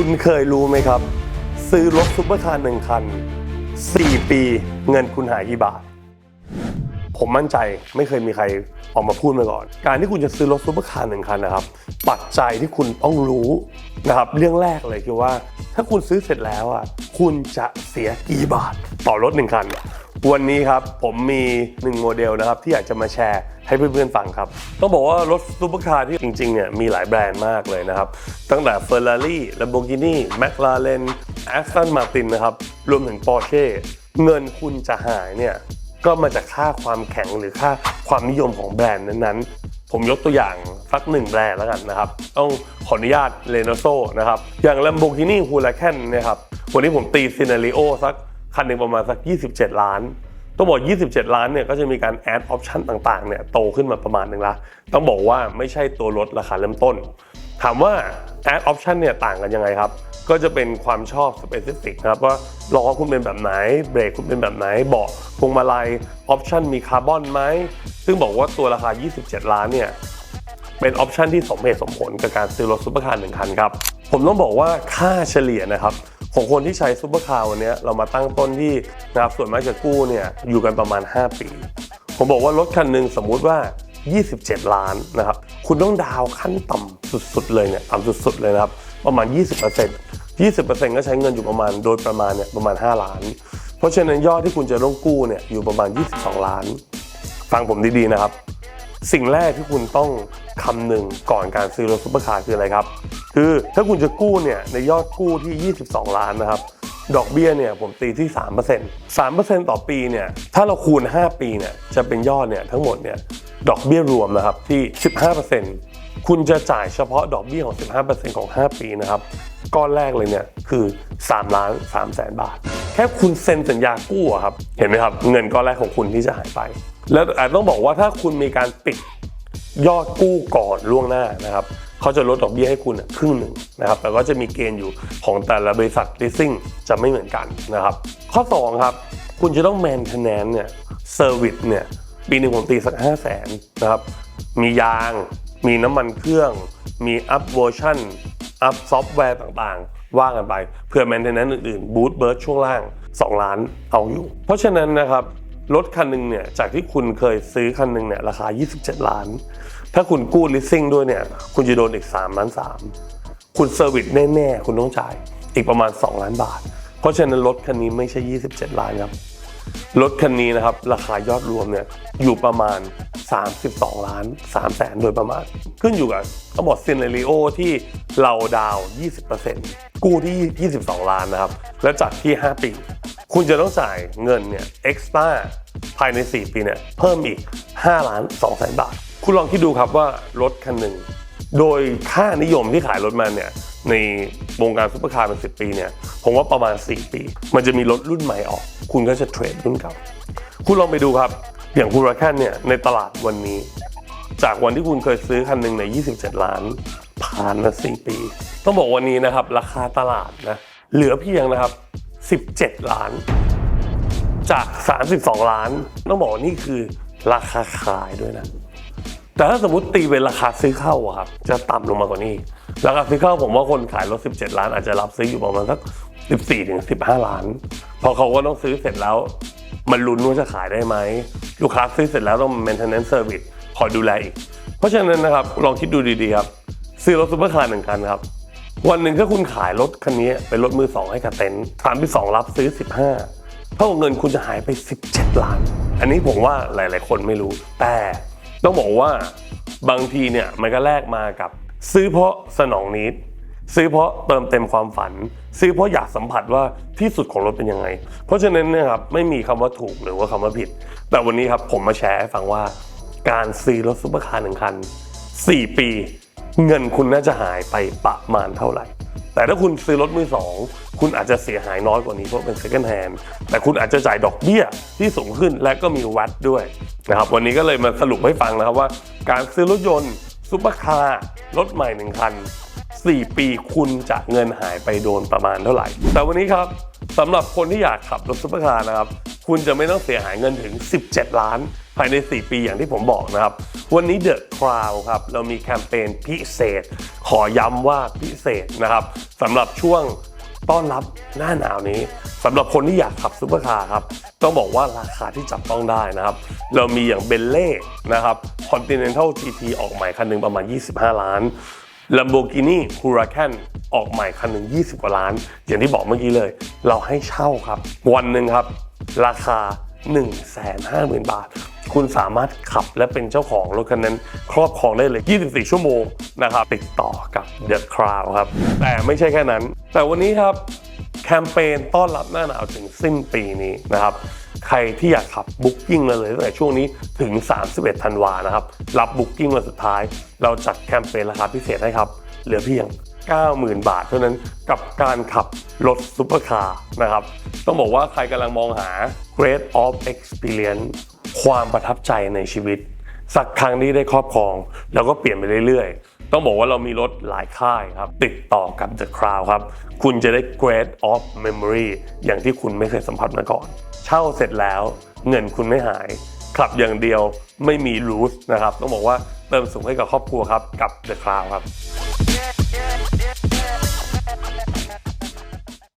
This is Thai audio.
คุณเคยรู้ไหมครับ ซื้อรถซุปเปอร์คาร์หนึ่งคัน 4 ปีเงินคุณหายกี่บาท ผมมั่นใจไม่เคยมีใครออกมาพูดมาก่อน การที่คุณจะซื้อรถซุปเปอร์คาร์หนึ่งคันนะครับ ปัจจัยที่คุณต้องรู้นะครับ เรื่องแรกเลยคือว่า ถ้าคุณซื้อเสร็จแล้วอะคุณจะเสียกี่บาทต่อรถหนึ่งคัน วันนี้ครับผมมีหนึ่งโมเดลนะครับที่อยากจะมาแชร์ให้เพื่อนๆฟังครับ ต้องบอกว่ารถซุปเปอร์คาร์ที่จริงๆเนี่ยมีหลายแบรนด์มากเลยนะครับ ตั้งแต่ Ferrari Lamborghini McLaren Aston Martin นะครับ รวมถึง Porsche เงินคุณจะหายเนี่ยก็มาจากค่าความแข็งหรือค่าความนิยมของแบรนด์นั้นๆ ผมยกตัวอย่างสักหนึ่งแบรนด์แล้วกันนะครับ ต้องขออนุญาตเลโนโซนะครับ อย่าง Lamborghini Huracan นะครับ วันนี้ผมตีซีนารีโอสัก คันหนึ่งประมาณสัก 27 ล้านต้องบอก 27 ล้านเนี่ยก็จะมีการแอดออปชันต่างๆเนี่ยโตขึ้นมาประมาณหนึ่งละต้องบอกว่าไม่ใช่ตัวรถราคาเริ่มต้น ถามว่าแอดออปชันเนี่ยต่างกันยังไงครับ ก็จะเป็นความชอบสเปซิฟิกนะครับว่าล้อคุณเป็นแบบไหน เบรกคุณเป็นแบบไหนเบาะพวงมาลัยออปชันมีคาร์บอนไหม ซึ่งบอกว่าตัวราคา 27 ล้านเนี่ยเป็นออปชันที่สมเหตุสมผลกับการซื้อรถซุปเปอร์คาร์หนึ่งคันครับ ผมต้องบอกว่าค่าเฉลี่ยนะครับ ของคนที่ใช้ซุปเปอร์คาร์วันนี้เรามาตั้งต้นที่นะครับส่วนมากจะกู้เนี่ยอยู่กันประมาณ 5 ปี ผมบอกว่ารถคันหนึ่งสมมุติว่า 27 ล้านนะครับ คุณต้องดาวขั้นต่ำสุดๆเลยเนี่ยต่ำสุดๆเลยนะครับ ประมาณ 20% 20%ก็ใช้เงินอยู่ประมาณโดยประมาณเนี่ยประมาณ 5 ล้าน เพราะฉะนั้นยอดที่คุณจะต้องกู้เนี่ยอยู่ประมาณ 22 ล้าน ฟังผมดีๆนะครับ สิ่งแรกที่คุณต้องคำหนึ่งก่อนการซื้อรถซุปเปอร์คาร์คืออะไรครับ คือถ้าคุณจะกู้เนี่ยในยอดกู้ที่ 22 ล้านนะครับ ดอกเบี้ยเนี่ยผมตีที่ 3% 3%ต่อปีเนี่ยถ้าเราคูณ 5 ปีเนี่ยจะเป็นยอดเนี่ยทั้งหมดเนี่ยดอกเบี้ยรวมนะครับที่ 15%คุณจะจ่ายเฉพาะดอกเบี้ยของ 15%ของ 5 ปีนะครับก้อนแรกเลยเนี่ยคือ3ล้าน3แสนบาท แค่คุณเซ็นสัญญากู้ครับเห็นไหมครับ เงินก้อนแรกของคุณที่จะหายไป แล้วอาจต้องบอกว่าถ้าคุณมีการปิดยอดกู้ก่อนล่วงหน้านะครับ เขาจะลดดอกเบี้ยให้คุณครึ่งหนึ่งนะครับแต่ก็จะมีเกณฑ์อยู่ของแต่ละบริษัท leasing จะไม่เหมือนกันนะครับ ข้อ 2 ครับ คุณจะต้อง maintenance เนี่ย service เนี่ย ปีหนึ่งผมตีสัก 5 0 0แสนนะครับ มียาง มีน้ำมันเครื่อง มีอัพเวอร์ชันอัพซอฟต์แวร์ต่างๆ ว่ากันไป เพื่อ maintenance อื่นๆบูตเบิร์ดช่วงล่าง 2 ล้านเอาอยู่ เพราะฉะนั้นนะครับรถคันหนึ่งเนี่ยจากที่คุณเคยซื้อคันหนึ่งเนี่ยราคา 27 ล้าน ถ้าคุณกู้ leasing ด้วยเนี่ย คุณจะโดนอีก3ล้าน3คุณเซอร์วิสแน่ๆ คุณต้องจ่ายอีกประมาณ 2 ล้านบาท เพราะฉะนั้นรถคันนี้ไม่ใช่ 27 ล้านครับ รถคันนี้นะครับ ราคายอดรวมเนี่ยอยู่ประมาณ 32 ล้าน3แสนโดยประมาณ ขึ้นอยู่กับต้องบอกซีนารีโอที่เราดาวน์20%กู้ที่ 22 ล้านนะครับ แล้วจัดที่ 5 ปี คุณจะต้องจ่ายเงินเนี่ยเอ็กซ์ต้าภายใน 4 ปีเนี่ยเพิ่มอีก 5 ล้าน2แสนบาท คุณลองคิดดูครับว่ารถคันหนึ่ง โดยค่านิยมที่ขายรถมาเนี่ยในวงการซุปเปอร์คาร์เป็น10ปีเนี่ยผมว่าประมาณ 4 ปี มันจะมีรถรุ่นใหม่ออก คุณก็จะเทรดรุ่นเก่าคุณลองไปดูครับ อย่างคุณราแคนเนี่ยในตลาดวันนี้ จากวันที่คุณเคยซื้อคันหนึ่งใน 27 ล้านผ่านมา4ปี ต้องบอกวันนี้นะครับ ราคาตลาดนะเหลือเพียงนะครับ 17 ล้าน จาก 32 ล้าน ต้องบอกนี่คือราคาขายด้วยนะ แต่ถ้าสมมติตีเป็นราคาซื้อเข้าอะครับจะต่ำลงมากว่านี้ ราคาซื้อเข้าผมว่าคนขายรถ 17 ล้านอาจจะรับซื้ออยู่ประมาณสัก 14ถึง15 ล้านพราะเขาก็ต้องซื้อเสร็จแล้ว มันลุ้นว่าจะขายได้ไหม ลูกค้าซื้อเสร็จแล้วต้อง maintenance service คอยดูแลอีก เพราะฉะนั้นนะครับลองคิดดูดีๆครับ ซื้อรถซุปเปอร์คาร์หนึ่งคันครับ วันหนึ่งถ้าคุณขายรถคันนี้เป็นรถมือสองให้กับเต็นท์ถามที่สองรับซื้อ 15เท่ากับเงินคุณจะหายไป 17 ล้าน อันนี้ผมว่าหลาย ๆ คนไม่รู้แต่ ต้องบอกว่าบางทีเนี่ยมันก็แลกมากับ ซื้อเพราะสนองนิดซื้อเพราะเติมเต็มความฝัน ซื้อเพราะอยากสัมผัสว่าที่สุดของรถเป็นยังไง เพราะฉะนั้นนยครับไม่มีคำว่าถูกหรือว่าคำว่าผิด แต่วันนี้ครับผมมาแชร์ให้ฟังว่า การซื้อรถซุปเปอร์คาร์หนึ่งคัน4 ปี เงินคุณน่าจะหายไปประมาณเท่าไหร่ แต่ถ้าคุณซื้อรถมือสองคุณอาจจะเสียหายน้อยกว่านี้เพราะเป็น second hand แต่คุณอาจจะจ่ายดอกเบี้ยที่สูงขึ้นและก็มีวัดด้วยนะครับวันนี้ก็เลยมาสรุปให้ฟังนะครับว่า การซื้อรถยนต์ซุปเปอร์คาร์รถใหม่หนึ่งคัน 4 ปีคุณจะเงินหายไปโดนประมาณเท่าไหร่ แต่วันนี้ครับ สำหรับคนที่อยากขับรถซุปเปอร์คาร์นะครับ คุณจะไม่ต้องเสียหายเงินถึง 17 ล้าน ภายใน 4 ปีอย่างที่ผมบอกนะครับ วันนี้ The Crown ครับ เรามีแคมเปญพิเศษ ขอย้ำว่าพิเศษนะครับสำหรับช่วงต้อนรับหน้าหนาวนี้สำหรับคนที่อยากขับซุปเปอร์คาร์ครับ ต้องบอกว่าราคาที่จับต้องได้นะครับ เรามีอย่างเบลเล่นะครับ Continental GT ออกใหม่คันหนึ่งประมาณ 25 ล้าน Lamborghini Huracan ออกใหม่คันหนึ่ง20 กว่าล้าน อย่างที่บอกเมื่อกี้เลย เราให้เช่าครับ วันหนึ่งครับ ราคา 150,000 บาท คุณสามารถขับและเป็นเจ้าของรถคันนั้น ครอบครองได้เลย 24 ชั่วโมงนะครับ ติดต่อกับ The Crown ครับ แต่ไม่ใช่แค่นั้น แต่วันนี้ครับ แคมเปญต้อนรับหน้าหนาวถึงสิ้นปีนี้นะครับ ใครที่อยากขับบุ๊กิ้งมาเลยตั้งแต่ช่วงนี้ถึง 31 ธันวานะครับ รับบุ๊กิ้งวันสุดท้าย เราจัดแคมเปญราคาพิเศษให้ครับ เหลือเพียง 90,000 บาทเท่านั้นกับการขับรถซุปเปอร์คาร์นะครับ ต้องบอกว่าใครกำลังมองหา Great of Experience ความประทับใจในชีวิต สักครั้งที่ได้ครอบครอง แล้วก็เปลี่ยนไปเรื่อยๆ ต้องบอกว่าเรามีรถหลายค่ายครับ ติดต่อกับ The Crown ครับ คุณจะได้ Grade of Memory อย่างที่คุณไม่เคยสัมผัสมาก่อน เช่าเสร็จแล้วเงินคุณไม่หายขับอย่างเดียวไม่มีรูทนะครับ ต้องบอกว่าเติมสุขให้กับครอบครัวครับ กับ The Crown ครับ